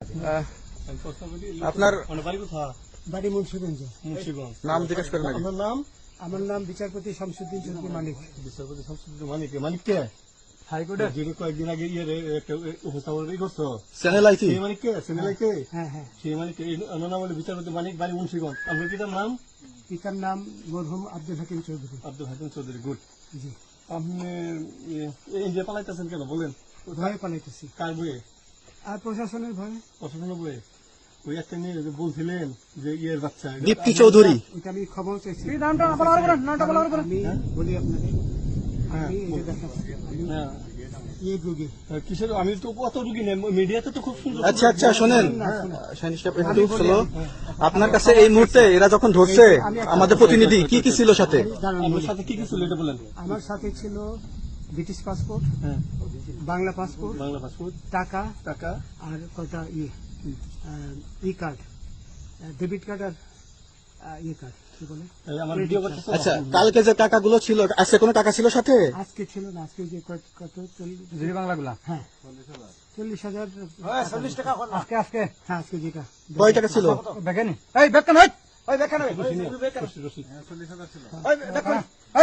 আহ, আপনার মানে বাড়ি মুন্সিগঞ্জ মুন্সিগঞ্জ নাম জিজ্ঞেস করেন আগে। নাম আমার নাম বিচারপতি শামসুদ্দিন চৌধুরী মানিক বিচারপতি শামসুদ্দিন মানিক মানিক কে হাইকোর্টের যিনি কয়েকদিন আগে ইয়ে উপস্থাপন করছ চ্যানেল আইছি মানিক কে সিনেলাই হ্যাঁ হ্যাঁ সেই মানিক নাম হলো বিচারপতি মানিক বাড়ি মুন্সিগঞ্জ আপনার পিতার নাম পিতার নাম মরহুম আব্দুল হাকিম চৌধুরী আব্দুল হাকিম চৌধুরী গুড জি আপনি ইয়ে, ইন্ডিয়া পালাইতেছেন কেন বলেন ভয়ে পালাইতেছি কার বইয়ে আর প্রশাসনের ভয়ে? পছন্দ বইয়ে ওই একটা নিয়ে বলছিলেন যে ইয়ের বাচ্চা দীপ্তি চৌধুরী। ওইটা আমি খবর চাইছি। নামটা নামটা আমি বলি আপনাকে। হ্যাঁ, আমি এই যে দেখাচ্ছি। আমি হ্যাঁ। রোগী কিসের? আমি তো কত রুগী নেই। মিডিয়াতে তো খুব সুন্দর আচ্ছা আচ্ছা শোনেন। সাহেব, একটু স্লো আপনার কাছে এই মুহূর্তে এরা যখন ধরছে আমাদের প্রতিনিধি কি কি ছিল সাথে? বলি। সাথে কি কি ছিল এটা বলেন। আমার সাথে ছিল ব্রিটিশ পাসপোর্ট হ্যাঁ। বাংলা পাসপোর্ট বাংলা পাসপোর্ট টাকা টাকা। আর কটা ইয়ে ই কার্ড ডেবিট কার্ড আর আহ, ইয়ে কার্ড কি বলে? আচ্ছা কালকে যে টাকাগুলো ছিল আজকে কোনো টাকা ছিল সাথে? আজকে ছিল না আজকে যে কত চল্লিশ বাংলাগুলা হ্যাঁ। চল্লিশ হাজার। চল্লিশ টাকা আজকে আজকে হ্যাঁ আজকে যেটা। কয় টাকা ছিল? এই বেকান ওই বেকান চল্লিশ হাজার